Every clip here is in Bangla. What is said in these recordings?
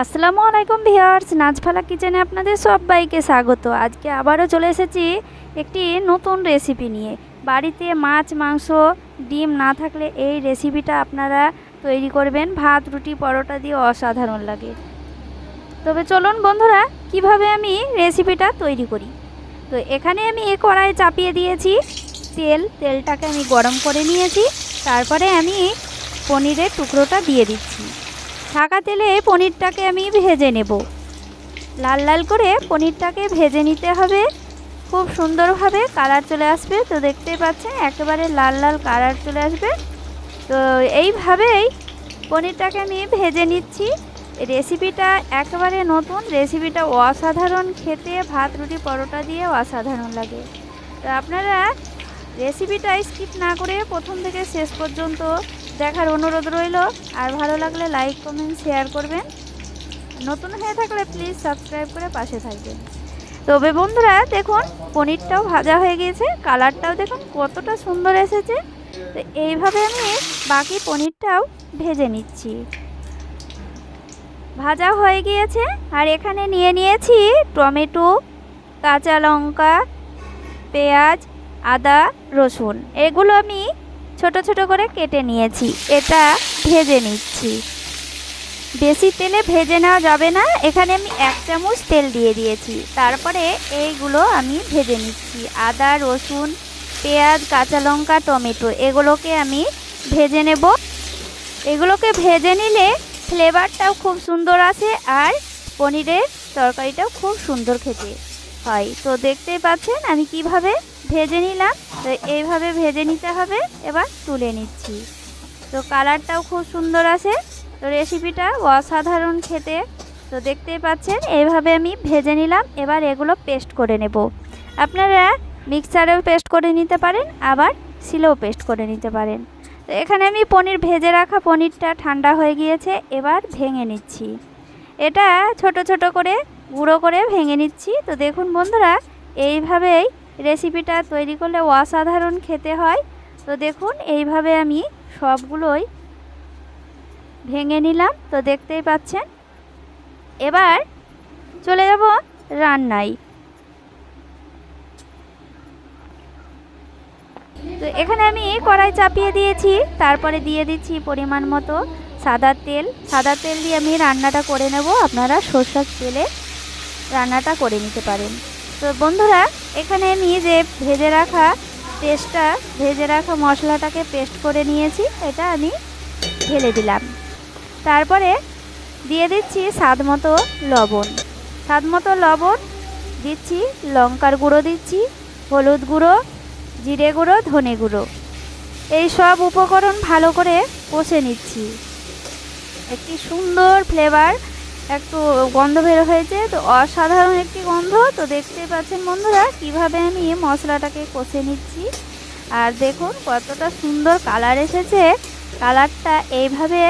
আসসালামু আলাইকুম ভিউয়ার্স নাচফালা কিচেনে আপনাদের সবাইকে স্বাগত। আজকে আবারও চলে এসেছি একটি নতুন রেসিপি নিয়ে। বাড়িতে মাছ, মাংস, ডিম না থাকলে এই রেসিপিটা আপনারা তৈরি করবেন। ভাত, রুটি, পরোটা দিয়ে অসাধারণ লাগে। তবে চলুন বন্ধুরা, কীভাবে আমি রেসিপিটা তৈরি করি? তো এখানে আমি এ কড়াই চাপিয়ে দিয়েছি। তেল, তেলটাকে আমি গরম করে নিয়েছি। তারপরে আমি পনিরের টুকরোটা দিয়ে দিচ্ছি। ছাকা তেলে পনিরটাকে আমি ভেজে নেব। লাল লাল করে পনিরটাকে ভেজে নিতে হবে। খুব সুন্দরভাবে কালার চলে আসবে। তো দেখতেই পাচ্ছেন, একেবারে লাল লাল কালার চলে আসবে। তো এইভাবেই পনিরটাকে আমি ভেজে নিচ্ছি। রেসিপিটা একেবারে নতুন। রেসিপিটা অসাধারণ। খেতে ভাত, রুটি, পরোটা দিয়ে অসাধারণ লাগে। তো আপনারা রেসিপিটা স্কিপ না করে প্রথম থেকে শেষ পর্যন্ত দেখার অনুরোধ রইল। আর ভালো লাগলে লাইক কমেন্ট শেয়ার করবেন। নতুন হয়ে থাকলে প্লিজ সাবস্ক্রাইব করে পাশে থাকবেন। তবে বন্ধুরা, দেখুন, পনিরটাও ভাজা হয়ে গিয়েছে, কালারটাও দেখুন কতটা সুন্দর এসেছে। তো এইভাবে আমি বাকি পনিরটাও ভেজে নিচ্ছি। ভাজা হয়ে গিয়েছে, আর এখানে নিয়ে নিয়েছি টমেটো, কাঁচা লঙ্কা, পেঁয়াজ, আদা, রসুন। এগুলো আমি ছোট ছোট করে কেটে নিয়েছি। এটা ভেজে নিচ্ছি। বেশি তেলে ভেজে নেওয়া যাবে না। এখানে আমি এক চামচ তেল দিয়ে দিয়েছি। তারপরে এইগুলো আমি ভেজে নিচ্ছি। আদা, রসুন, পেঁয়াজ, কাঁচা লঙ্কা, টমেটো, এগুলোকে আমি ভেজে নেব। এগুলোকে ভেজে নিলে ফ্লেভারটাও খুব সুন্দর আসে আর পনিরের তরকারিটাও খুব সুন্দর খেতে হয়। তো দেখতেই পাচ্ছেন আমি কীভাবে ভেজে নিলাম। তো এইভাবে ভেজে নিতে হবে। এবার তুলে নিচ্ছি। তো কালারটাও খুব সুন্দর আছে তো রেসিপিটা অসাধারণ খেতে। তো দেখতেই পাচ্ছেন, এইভাবে আমি ভেজে নিলাম। এবার এগুলো পেস্ট করে নেব। আপনারা মিক্সারেও পেস্ট করে নিতে পারেন, আবার শিলেও পেস্ট করে নিতে পারেন। তো এখানে আমি পনির ভেজে রাখা পনিরটা ঠান্ডা হয়ে গিয়েছে। এবার ভেঙে নিচ্ছি। এটা ছোট ছোট করে, গুঁড়ো করে ভেঙে নিচ্ছি। তো দেখুন বন্ধুরা, এইভাবেই রেসিপিটা তৈরি করলে অসাধারণ খেতে হয়। তো দেখুন, এইভাবে আমি সবগুলোই ভেঙে নিলাম। তো দেখতেই পাচ্ছেন। এবার চলে যাব রান্নায়। তো এখানে আমি কড়াই চাপিয়ে দিয়েছি। তারপরে দিয়ে দিচ্ছি পরিমাণ মতো সাদা তেল। সাদা তেল দিয়ে আমি রান্নাটা করে নেব। আপনারা সর্ষের তেলে রান্নাটা করে নিতে পারেন। তো বন্ধুরা, এখানে আমি যে ভেজে রাখা পেস্টটা, ভেজে রাখা মশলাটাকে পেস্ট করে নিয়েছি, এটা আমি ঢেলে দিলাম। তারপরে দিয়ে দিচ্ছি স্বাদ মতো লবণ। স্বাদ মতো লবণ দিচ্ছি, লঙ্কার গুঁড়ো দিচ্ছি, হলুদ গুঁড়ো, জিরে গুঁড়ো, ধনে গুঁড়ো। এই সব উপকরণ ভালো করে কষে নিচ্ছি। একটি সুন্দর ফ্লেভার একটু গন্ধ বের হয়েছে, তো অসাধারণ একটি গন্ধ। তো দেখতেই পাচ্ছেন বন্ধুরা, কীভাবে আমি মশলাটাকে কষে নিচ্ছি। আর দেখুন কতটা সুন্দর কালার এসেছে। কালারটা এইভাবে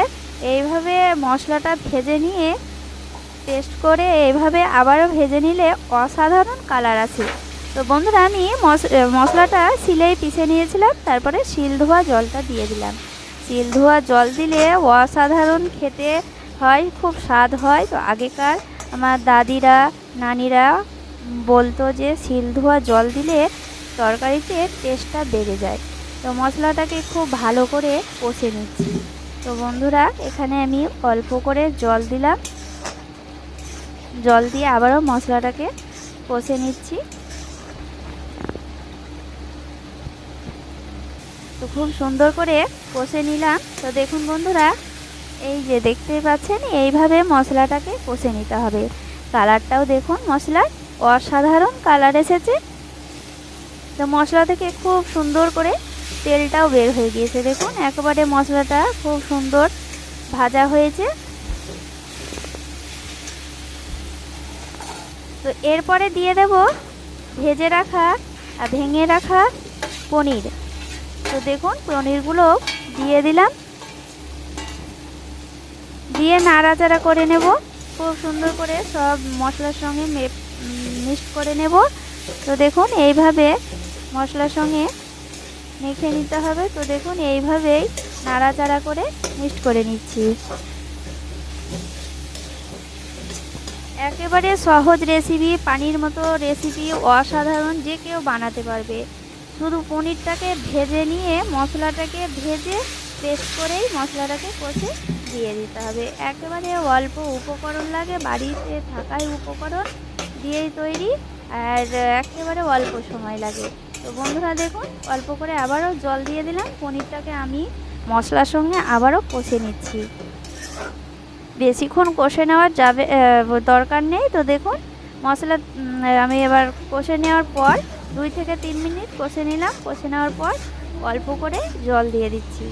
এইভাবে মশলাটা ভেজে নিয়ে পেস্ট করে এইভাবে আবারও ভেজে নিলে অসাধারণ কালার আছে। তো বন্ধুরা, আমি মশলাটা শিলেই পিষে নিয়েছিলাম, তারপরে শিল ধোয়া জলটা দিয়ে দিলাম। শিল ধোয়া জল দিলে অসাধারণ খেতে হয়, খুব স্বাদ হয়। তো আগেকার আমার দাদিরা, নানিরা বলতো যে, শিল ধোয়া জল দিলে তরকারিতে টেস্টটা বেড়ে যায়। তো মশলাটাকে খুব ভালো করে কষে নিচ্ছি। তো বন্ধুরা, এখানে আমি অল্প করে জল দিলাম। জল দিয়ে আবারও মশলাটাকে কষে নিচ্ছি। তো খুব সুন্দর করে কষে নিলাম। তো দেখুন বন্ধুরা এই যে দেখতেই পাচ্ছেন, এইভাবে মশলাটাকে কষে নিতে হবে। কালারটাও দেখুন, মশলার অসাধারণ কালার এসেছে। তো মশলা থেকে খুব সুন্দর করে তেলটাও বের হয়ে গিয়েছে। দেখুন, একেবারে মশলাটা খুব সুন্দর ভাজা হয়েছে। তো এরপরে দিয়ে দেব ভেজে রাখা আর ভেঙে রাখা পনির। তো দেখুন, পনিরগুলো দিয়ে দিলাম। দিয়ে নাড়াচাড়া করে নেব। খুব সুন্দর করে সব মশলার সঙ্গে মিক্সড করে নেব। তো দেখুন, এইভাবে মশলার সঙ্গে মেখে নিতে হবে। তো দেখুন, এইভাবেই নাড়াচাড়া করে মিক্সড করে নিচ্ছি। একেবারে সহজ রেসিপি, পানির মতো রেসিপি, অসাধারণ, যে কেউ বানাতে পারবে। শুধু পনিরটাকে ভেজে নিয়ে মশলাটাকে ভেজে পেস্ট করেই মশলাটাকে কষে দিয়ে দিতে হবে। একেবারে অল্প উপকরণ লাগে, বাড়িতে থাকাই উপকরণ দিয়েই তৈরি, আর একেবারে অল্প সময় লাগে। তো বন্ধুরা দেখুন, অল্প করে আবারও জল দিয়ে দিলাম, পনিরটাকে আমি মশলার সঙ্গে আবারও কষে নিচ্ছি। বেশিক্ষণ কষে নেওয়ার যাবে দরকার নেই। তো দেখুন, মশলা আমি এবার কষে নেওয়ার পর দুই থেকে তিন মিনিট কষে নিলাম। কষে নেওয়ার পর অল্প করে জল দিয়ে দিচ্ছি।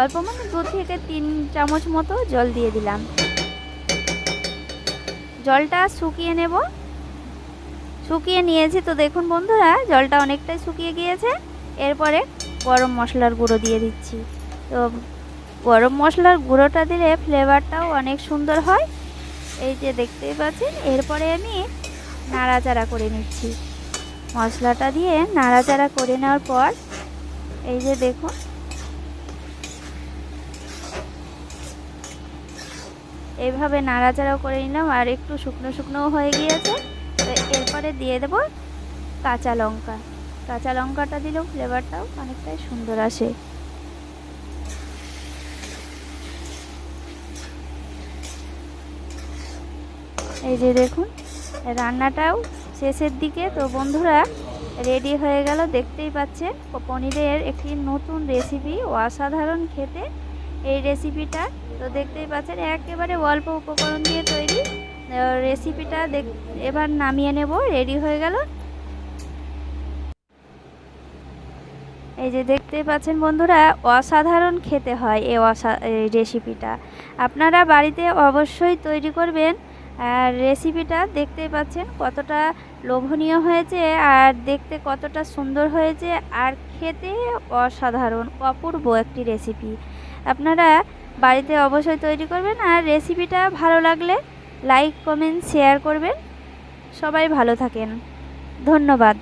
অল্প মানে দু থেকে তিন চামচ মতো জল দিয়ে দিলাম। জলটা শুকিয়ে নেব। শুকিয়ে নিয়েছি তো দেখুন বন্ধুরা, জলটা অনেকটাই শুকিয়ে গিয়েছে। এরপরে গরম মশলার গুঁড়ো দিয়ে দিচ্ছি। তো গরম মশলার গুঁড়োটা দিলে ফ্লেভারটাও অনেক সুন্দর হয়। এই যে দেখতেই পাচ্ছেন, এরপরে আমি নাড়াচাড়া করে নিচ্ছি। মশলাটা দিয়ে নাড়াচাড়া করে নেওয়ার পর, এই যে দেখুন এইভাবে নাড়াচাড়া করে নিলাম আর একটু শুকনো শুকনোও হয়ে গিয়েছে। তো এরপরে দিয়ে দেব কাঁচা লঙ্কা। কাঁচা লঙ্কাটা দিলেও ফ্লেভারটাও অনেকটাই সুন্দর আসে। এই যে দেখুন, রান্নাটাও শেষের দিকে। তো বন্ধুরা রেডি হয়ে গেল, দেখতেই পাচ্ছেন, পনিরের একটি নতুন রেসিপি অসাধারণ খেতে। এই রেসিপিটা তো দেখতেই পাচ্ছেন, একেবারে অল্প উপকরণ দিয়ে তৈরি। রেসিপিটা দেখ, এবার নামিয়ে নেব রেডি হয়ে গেল। এই যে দেখতেই পাচ্ছেন বন্ধুরা, অসাধারণ খেতে হয় এই অসা, এই রেসিপিটা আপনারা বাড়িতে অবশ্যই তৈরি করবেন, আর রেসিপিটা দেখতেই পাচ্ছেন কতটা লোভনীয় হয়েছে, আর দেখতে কতটা সুন্দর হয়েছে, আর খেতে অসাধারণ, অপূর্ব একটি রেসিপি আপনারা বাড়িতে অবশ্যই তৈরি করবেন আর রেসিপিটা ভালো লাগলে লাইক কমেন্ট শেয়ার করবেন। সবাই ভালো থাকেন। ধন্যবাদ।